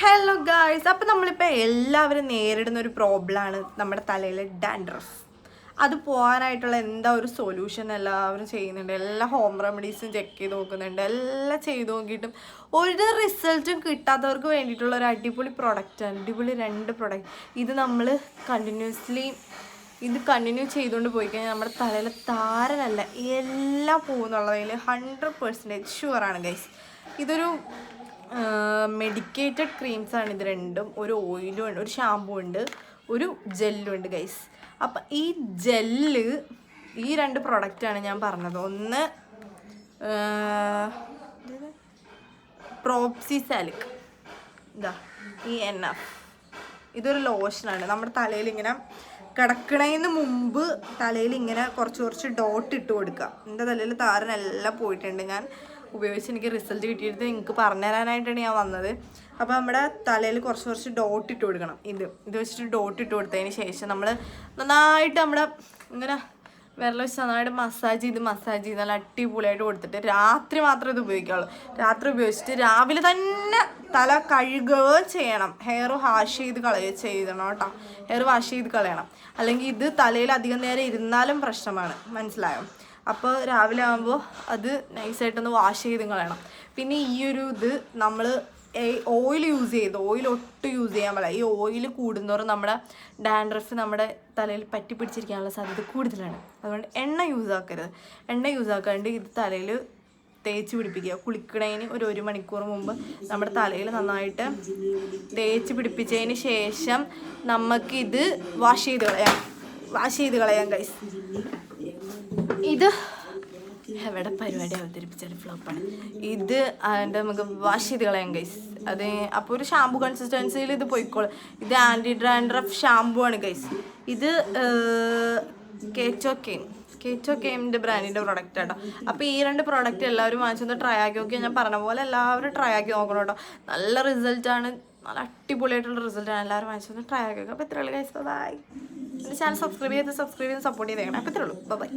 Hello guys അപ്പം നമ്മളിപ്പോൾ എല്ലാവരും നേരിടുന്ന ഒരു പ്രോബ്ലമാണ് നമ്മുടെ തലയിലെ ഡാൻഡ്രഫ് അത് പോകാനായിട്ടുള്ള എന്താ ഒരു സൊല്യൂഷൻ എല്ലാവരും ചെയ്യുന്നുണ്ട്. എല്ലാ ഹോം റെമഡീസും ചെക്ക് ചെയ്ത് നോക്കുന്നുണ്ട്. എല്ലാം ചെയ്ത് നോക്കിയിട്ടും ഒരു റിസൾട്ടും കിട്ടാത്തവർക്ക് വേണ്ടിയിട്ടുള്ള ഒരു അടിപൊളി പ്രൊഡക്റ്റ് അടിപൊളി രണ്ട് പ്രൊഡക്റ്റ് ഇത് നമ്മൾ കണ്ടിന്യൂസ്ലി ഇത് കണ്ടിന്യൂ ചെയ്തുകൊണ്ട് പോയി കഴിഞ്ഞാൽ നമ്മുടെ തലയിലെ താരനല്ല എല്ലാം പോകുന്നുള്ളതിൽ ഹൺഡ്രഡ് പെർസെന്റേജ് ഷുവറാണ് ഗൈസ് ഇതൊരു മെഡിക്കേറ്റഡ് ക്രീംസ് ആണ് ഇത് രണ്ടും. ഒരു ഓയിലും ഉണ്ട് ഒരു ഷാമ്പൂ ഉണ്ട് ഒരു ജെല്ലും ഉണ്ട് ഗൈസ് അപ്പം ഈ ജെല്ല് ഈ രണ്ട് പ്രൊഡക്റ്റാണ് ഞാൻ പറഞ്ഞത്. ഒന്ന് പ്രോപ്സി സാലിക് ഇതാ ഈ എണ്ണ ഇതൊരു ലോഷനാണ് നമ്മുടെ തലയിൽ ഇങ്ങനെ കിടക്കണതിന് മുമ്പ് തലയിൽ ഇങ്ങനെ കുറച്ച് കുറച്ച് ഡോട്ട് ഇട്ട് കൊടുക്കുക. എന്റെ തലയിൽ താരനെല്ലാം പോയിട്ടുണ്ട്. ഞാൻ ഉപയോഗിച്ച് എനിക്ക് റിസൾട്ട് കിട്ടിയിട്ട് നിങ്ങൾക്ക് പറഞ്ഞു തരാനായിട്ടാണ് ഞാൻ വന്നത്. അപ്പോൾ നമ്മുടെ തലയിൽ കുറച്ച് കുറച്ച് ഡോട്ട് ഇട്ട് കൊടുക്കണം. ഇത് ഇത് വെച്ചിട്ട് ഡോട്ട് ഇട്ട് കൊടുത്തതിന് ശേഷം നമ്മൾ നന്നായിട്ട് നമ്മുടെ ഇങ്ങനെ വിരൽ വെച്ച് നന്നായിട്ട് മസാജ് ചെയ്ത് മസാജ് ചെയ്ത് നല്ല അടിപൊളിയായിട്ട് കൊടുത്തിട്ട് രാത്രി മാത്രമേ ഇത് ഉപയോഗിക്കാവുള്ളൂ. രാത്രി ഉപയോഗിച്ചിട്ട് രാവിലെ തന്നെ തല കഴുകുകയോ ചെയ്യണം. ഹെയർ വാഷ് ചെയ്ത് കളയുക ചെയ്യണം കേട്ടോ. ഹെയർ വാഷ് ചെയ്ത് കളയണം. അല്ലെങ്കിൽ ഇത് തലയിൽ അധികം നേരം ഇരുന്നാലും പ്രശ്നമാണ്. മനസ്സിലായോ? അപ്പോൾ രാവിലെ ആകുമ്പോൾ അത് നൈസായിട്ടൊന്ന് വാഷ് ചെയ്ത് കളയണം പിന്നെ ഈ ഒരു ഇത് നമ്മൾ ഓയിൽ യൂസ് ചെയ്ത് ഓയിൽ ഒട്ടും യൂസ് ചെയ്യാൻ പാടില്ല. ഈ ഓയിൽ കൂടുന്നോറും നമ്മുടെ ഡാൻഡ്രഫ് നമ്മുടെ തലയിൽ പറ്റി പിടിച്ചിരിക്കാനുള്ള സാധ്യത കൂടുതലാണ്. അതുകൊണ്ട് എണ്ണ യൂസ് ആക്കരുത്. എണ്ണ യൂസ് ആക്കാണ്ട് ഇത് തലയിൽ തേച്ച് പിടിപ്പിക്കുക. കുളിക്കണതിന് ഒരു ഒരു മണിക്കൂർ മുമ്പ് നമ്മുടെ തലയിൽ നന്നായിട്ട് തേച്ച് പിടിപ്പിച്ചതിന് ശേഷം നമുക്കിത് വാഷ് ചെയ്ത് കളയാം. വാഷ് ചെയ്ത് കളയാം ഗൈസ് ഇത് എവിടെ പരിപാടി അവതരിപ്പിച്ചാലും ഫ്ലോപ്പാണ് ഇത് അതിന്റെ നമുക്ക് വാഷ് ചെയ്ത് കളയാം ഗൈസ് അത് അപ്പോൾ ഒരു ഷാമ്പു കൺസിസ്റ്റൻസിയിൽ ഇത് പോയിക്കോളും. ഇത് ആന്റി ഡ്രാൻഡ്രഫ് ഷാമ്പു ആണ് ഗൈസ് ഇത് കേച്ചോ കെയിം കേച്ചോ കെയിമിന്റെ ബ്രാൻഡിന്റെ പ്രൊഡക്റ്റ് കേട്ടോ അപ്പോൾ ഈ രണ്ട് പ്രോഡക്റ്റ് എല്ലാവരും വാങ്ങിച്ചൊന്ന് ട്രൈ ആക്കി നോക്കി ഞാൻ പറഞ്ഞ പോലെ എല്ലാവരും ട്രൈ ആക്കി നോക്കണം കേട്ടോ. നല്ല റിസൾട്ടാണ് നല്ല അടിപൊളിയായിട്ടുള്ള ആണ്. എല്ലാവരും വാങ്ങിച്ചു വന്ന് ട്രൈ ആക്കുക. അപ്പോൾ ഇത്രയുള്ളൂ ആളുകൾ ബൈ എന്റെ ചാനൽ സബ്സ്ക്രൈബ് ചെയ്ത് സബ്സ്ക്രൈബ് ചെയ്ത് സപ്പോർട്ട് ചെയ്തേക്കണം. അപ്പോൾ ഇത്രയുള്ളൂ ബൈ